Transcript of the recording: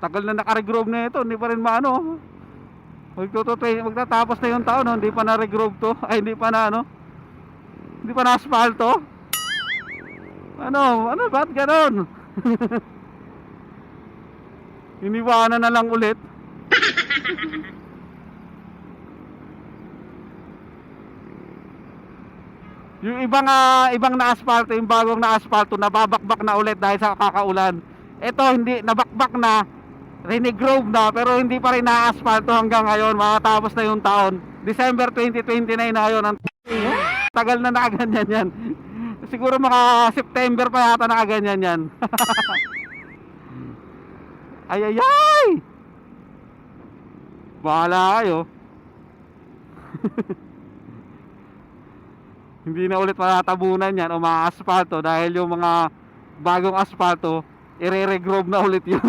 Tagal na naka-regrove na ito, hindi pa rin maano. Magtututoy, magtatapos na yung taon, no? hindi pa na-regrove to. Ay, hindi pa na ano. Hindi pa na asfalto. Ano, ano, ba't ganon? Iniwanan na lang ulit. Yung ibang ah, ibang na asfalto, yung bagong na asfalto nababakbak na ulit dahil sa kakaulan. Ito hindi nabakbak na, rinigrove na pero hindi pa rin na asfalto hanggang ngayon. Makatapos na yung taon. December 2029 na ngayon. Ang tagal na nakaganyan yan. Siguro maka September pa yata nakaganyan yan. ay ay ay! Bahala kayo. hindi na ulit matatabunan yan o mga asfalto dahil yung mga bagong asfalto ire-regrove na ulit yun